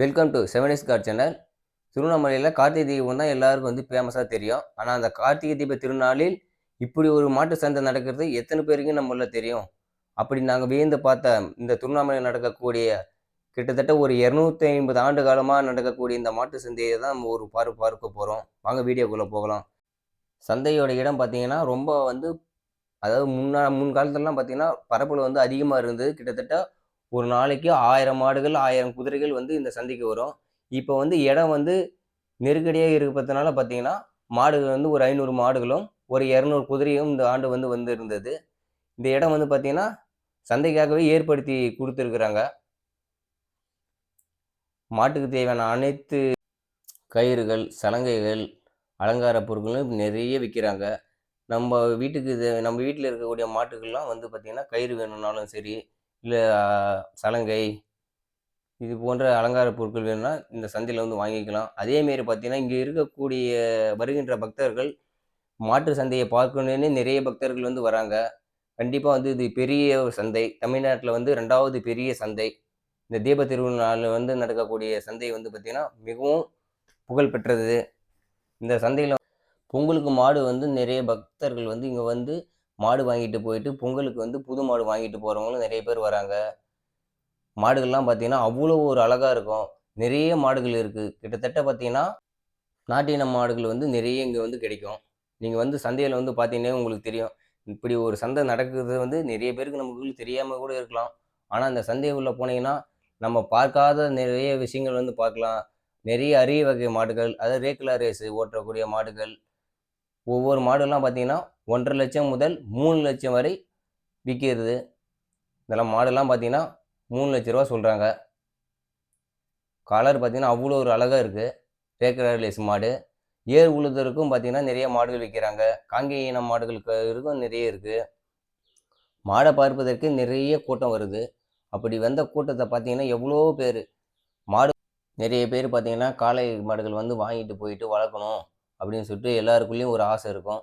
Welcome to seven's car channel திருவண்ணாமலையில் கார்த்திகை தீபம் தான் எல்லாருக்கும் வந்து ஃபேமஸாக தெரியும். ஆனால் அந்த கார்த்திகை தீப திருநாளில் இப்படி ஒரு மாட்டு சந்தை நடக்கிறது எத்தனை பேருக்கு நம்மள தெரியும். அப்படி நாங்கள் வியந்து பார்த்த இந்த திருவண்ணாமலையில் நடக்கக்கூடிய கிட்டத்தட்ட ஒரு இரநூத்தி ஐம்பது ஆண்டு காலமாக நடக்கக்கூடிய இந்த மாட்டு சந்தையை தான் நம்ம ஒரு பாரு பார்க்க போகிறோம் வாங்க வீடியோக்குள்ளே போகலாம். சந்தையோட இடம் பார்த்தீங்கன்னா ரொம்ப வந்து அதாவது முன்னா முன் காலத்துலலாம் பார்த்தீங்கன்னா பரப்பளவு வந்து அதிகமாக இருந்தது. கிட்டத்தட்ட ஒரு நாளைக்கு ஆயிரம் மாடுகள் ஆயிரம் குதிரைகள் வந்து இந்த சந்தைக்கு வரும். இப்போ வந்து இடம் வந்து நெருக்கடியாக இருப்பதனால பார்த்தீங்கன்னா மாடுகள் வந்து ஒரு ஐநூறு மாடுகளும் ஒரு இரநூறு குதிரையும் இந்த ஆண்டு வந்து வந்து இருந்தது இந்த இடம் வந்து பார்த்தீங்கன்னா சந்தைக்காகவே ஏற்படுத்தி கொடுத்துருக்குறாங்க. மாட்டுக்கு தேவையான அனைத்து கயிறுகள் சலங்கைகள் அலங்கார பொருட்களும் நிறைய விற்கிறாங்க நம்ம வீட்டுக்கு நம்ம வீட்டில் இருக்கக்கூடிய மாட்டுக்கெல்லாம் வந்து பார்த்திங்கன்னா கயிறு வேணும்னாலும் சரி இல்லை சலங்கை இது போன்ற அலங்கார பொருட்கள் வேணும்னா இந்த சந்தையில் வந்து வாங்கிக்கலாம். அதேமாரி பார்த்தீங்கன்னா இங்கே இருக்கக்கூடிய வருகின்ற பக்தர்கள் மாற்று சந்தையை பார்க்கணுன்னே நிறைய பக்தர்கள் வந்து வராங்க. கண்டிப்பாக வந்து இது பெரிய ஒரு சந்தை. தமிழ்நாட்டில் வந்து ரெண்டாவது பெரிய சந்தை. இந்த தீப திருவிழாவில் வந்து நடக்கக்கூடிய சந்தை வந்து பார்த்திங்கன்னா மிகவும் புகழ் பெற்றது. இந்த சந்தையில் பொங்கலுக்கு மாடு வந்து நிறைய பக்தர்கள் வந்து இங்கே வந்து மாடு வாங்கிட்டு போயிட்டு பொங்கலுக்கு வந்து புது மாடு வாங்கிட்டு போகிறவங்களும் நிறைய பேர் வராங்க. மாடுகள்லாம் பார்த்தீங்கன்னா அவ்வளோ ஒரு அழகாக இருக்கும். நிறைய மாடுகள் இருக்குது கிட்டத்தட்ட பார்த்தீங்கன்னா நாட்டின மாடுகள் வந்து நிறைய இங்கே வந்து கிடைக்கும். நீங்கள் வந்து சந்தையில் வந்து பார்த்தீங்கன்னா உங்களுக்கு தெரியும். இப்படி ஒரு சந்தை நடக்குது வந்து நிறைய பேருக்கு நமக்கு தெரியாமல் கூட இருக்கலாம். ஆனால் அந்த சந்தை உள்ள போனீங்கன்னா நம்ம பார்க்காத நிறைய விஷயங்கள் வந்து பார்க்கலாம். நிறைய அரிய வகை மாடுகள் அதாவது ரேக்குலா ரேஸு ஓட்டக்கூடிய மாடுகள் ஒவ்வொரு மாடுலாம் பார்த்தீங்கன்னா ஒன்றரை லட்சம் முதல் மூணு லட்சம் வரை விற்கிறது. இதெல்லாம் மாடுலாம் பார்த்தீங்கன்னா மூணு லட்ச ரூபா சொல்கிறாங்க கலர் பார்த்தீங்கன்னா அவ்வளோ ஒரு அழகாக இருக்குது ரேக்கலர் லேஸ் மாடு. ஏர் உழுதருக்கும் பார்த்தீங்கன்னா நிறைய மாடுகள் விற்கிறாங்க. காங்கேய இன மாடுகளுக்கு இருக்கும் நிறைய இருக்குது மாடை பார்ப்பதற்கு நிறைய கூட்டம் வருது. அப்படி வந்த கூட்டத்தை பார்த்தீங்கன்னா எவ்வளோ பேர் மாடு நிறைய பேர் பார்த்தீங்கன்னா காளை மாடுகள் வந்து வாங்கிட்டு போயிட்டு வளர்க்கணும். அப்படின்னு சொல்லிட்டு எல்லாருக்குள்ளேயும் ஒரு ஆசை இருக்கும்.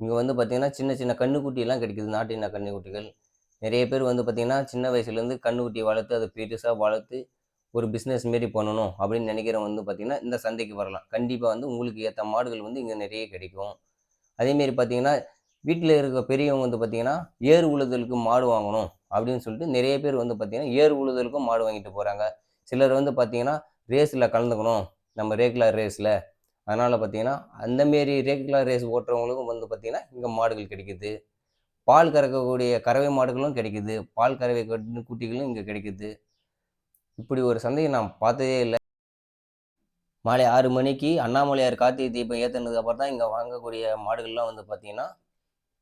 இங்கே வந்து பார்த்திங்கன்னா சின்ன சின்ன கண்ணுக்குட்டியெல்லாம் கிடைக்குது. நாட்டின கண்ணுக்குட்டிகள். நிறைய பேர் வந்து பார்த்திங்கன்னா சின்ன வயசுலேருந்து கண்ணுக்குட்டியை வளர்த்து அதை பெருசாக வளர்த்து ஒரு பிஸ்னஸ் மாரி பண்ணணும் அப்படின்னு நினைக்கிறவங்க வந்து பார்த்திங்கன்னா இந்த சந்தைக்கு வரலாம். கண்டிப்பாக வந்து உங்களுக்கு ஏற்ற மாடுகள் வந்து இங்கே நிறைய கிடைக்கும். அதேமாரி பார்த்திங்கன்னா வீட்டில் இருக்க பெரியவங்க வந்து பார்த்திங்கன்னா ஏர் உழுதலுக்கு மாடு வாங்கணும் அப்படின்னு சொல்லிட்டு நிறைய பேர் வந்து பார்த்திங்கன்னா ஏர் உழுதலுக்கும் மாடு வாங்கிட்டு போகிறாங்க சிலர் வந்து பார்த்திங்கன்னா ரேஸில் கலந்துக்கணும். நம்ம ரேகுலர் ரேஸில் அதனால் பார்த்தீங்கன்னா அந்தமாரி ரெகுலர் ரேஸ் ஓட்டுறவங்களுக்கும் வந்து பார்த்திங்கன்னா இங்கே மாடுகள் கிடைக்குது. பால் கறக்கக்கூடிய கறவை மாடுகளும் கிடைக்குது. பால் கறவை கட்டு குட்டிகளும் இங்கே கிடைக்குது. இப்படி ஒரு சந்தையை நான் பார்த்ததே இல்லை. மாலை ஆறு மணிக்கு அண்ணாமலையார் கார்த்திகை தீபம் ஏற்றுனதுக்கு அப்புறம் தான் இங்கே வாங்கக்கூடிய மாடுகள்லாம் வந்து பார்த்திங்கன்னா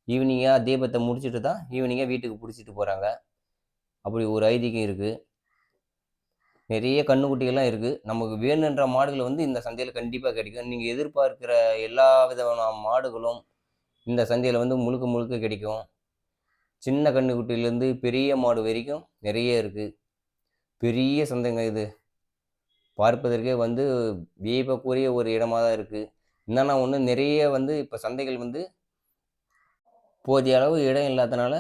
ஈவினிங்காக தீபத்தை முடிச்சுட்டு தான் ஈவினிங்காக வீட்டுக்கு பிடிச்சிட்டு போகிறாங்க அப்படி ஒரு ஐதீகம் இருக்குது நிறைய கண்ணுக்குட்டிகள்லாம் இருக்குது நமக்கு வேணுன்ற மாடுகள் வந்து இந்த சந்தையில் கண்டிப்பாக கிடைக்கும். நீங்கள் எதிர்பார்க்குற எல்லா விதமான மாடுகளும் இந்த சந்தையில் வந்து முழுக்க முழுக்க கிடைக்கும். சின்ன கண்ணுக்குட்டியிலேருந்து பெரிய மாடு வரைக்கும் நிறைய இருக்குது பெரிய சந்தைங்க இது. பார்ப்பதற்கே வந்து வியப்பக்கூடிய ஒரு இடமாக தான் இருக்குது என்னென்னா ஒன்று நிறைய வந்து இப்போ சந்தைகள் வந்து போதிய அளவு இடம் இல்லாதனால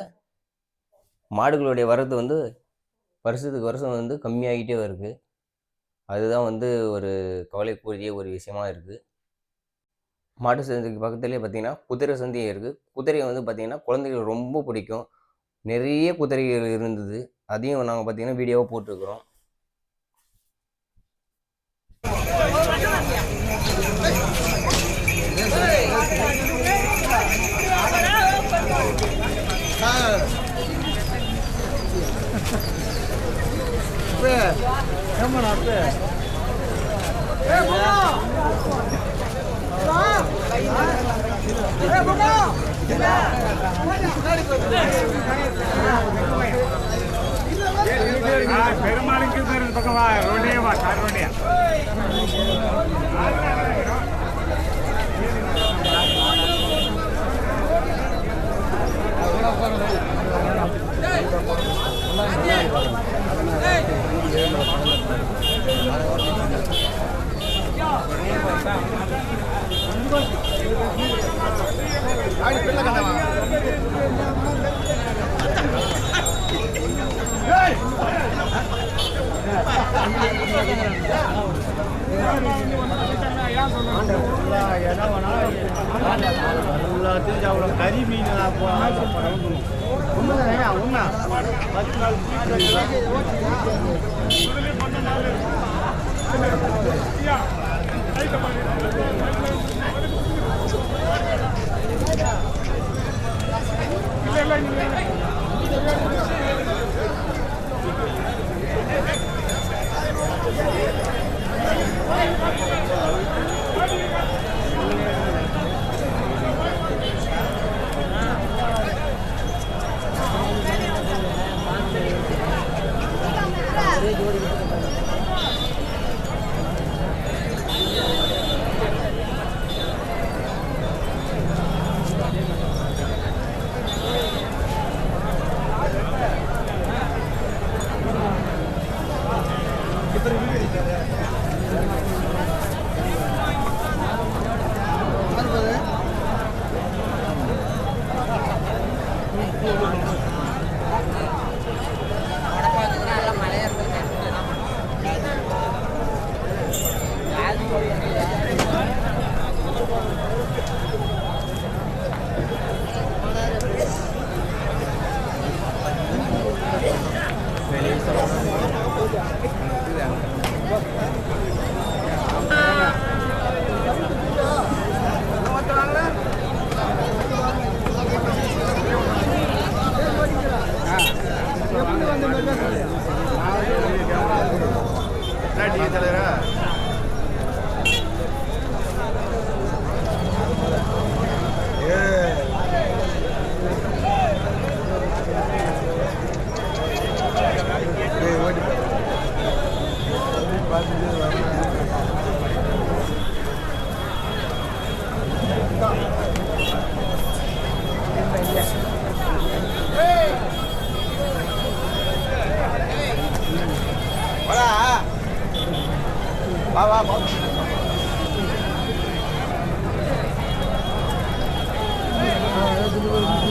மாடுகளுடைய வரது வந்து வருஷத்துக்கு வருஷம் வந்து கம்மியாகிட்டே வருது அதுதான் வந்து ஒரு கவலைக்குரிய ஒரு விஷயமா இருக்குது மாட்டு சந்தைக்கு பக்கத்துலேயே பார்த்தீங்கன்னா குதிரை சந்தையும் இருக்குது குதிரையை வந்து பார்த்திங்கன்னா குழந்தைகள் ரொம்ப பிடிக்கும் நிறைய குதிரைகள் இருந்தது அதையும் நாங்கள் பார்த்தீங்கன்னா வீடியோவாக போட்டிருக்கிறோம் பெருமாளுக்கு பேர் இந்த பக்கம் வா. ரோடே வா கார் ரோடே எல்லாத்தையும் அவ்வளோ கறி மீன் உண்மை உண்மை பத்து நாள் தலைவரா என்ன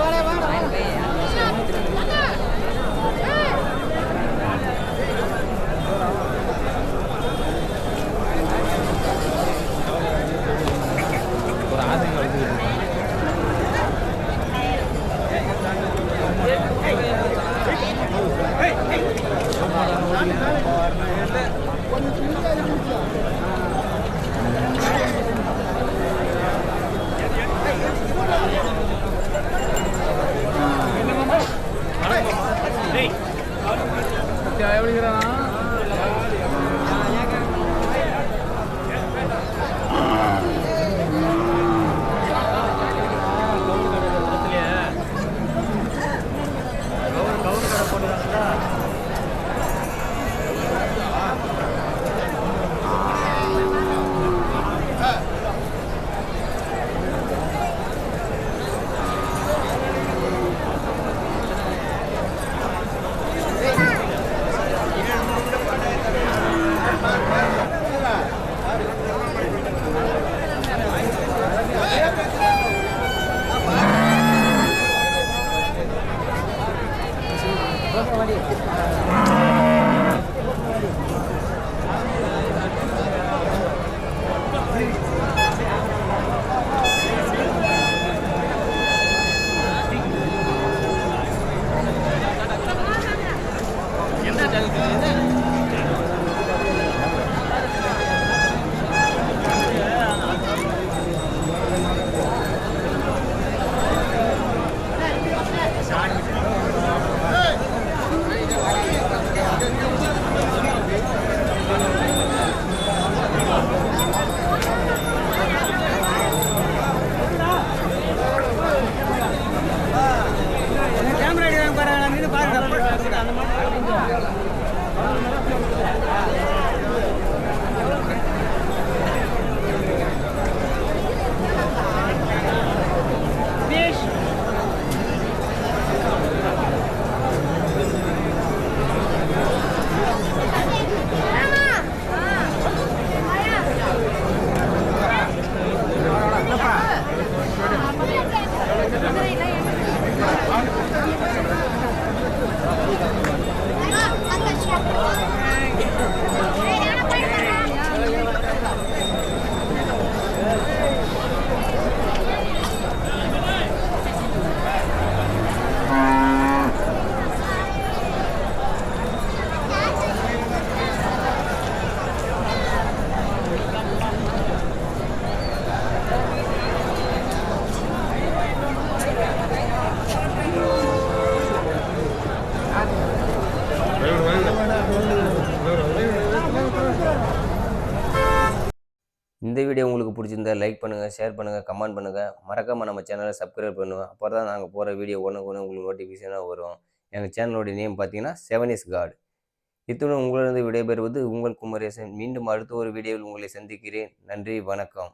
வாடா வாடா. என்ன இந்த வீடியோ உங்களுக்கு பிடிச்சிருந்தா லைக் பண்ணுங்கள் ஷேர் பண்ணுங்கள் கமெண்ட் பண்ணுங்கள் மறக்காமல் நம்ம சேனலை சப்ஸ்கிரைப் பண்ணுவோம் அப்போ தான் நாங்கள் போகிற வீடியோ ஒன்று ஒன்று உங்களுக்கு நோட்டிஃபிகேஷனாக வரும். எங்கள் சேனலோட நேம் பார்த்தீங்கன்னா செவன் இஸ் காட் இத்துடன் உங்களிடம் விடைபெறுவது உங்கள் குமரேசன். மீண்டும் அடுத்த ஒரு வீடியோவில் உங்களை சந்திக்கிறேன். நன்றி வணக்கம்.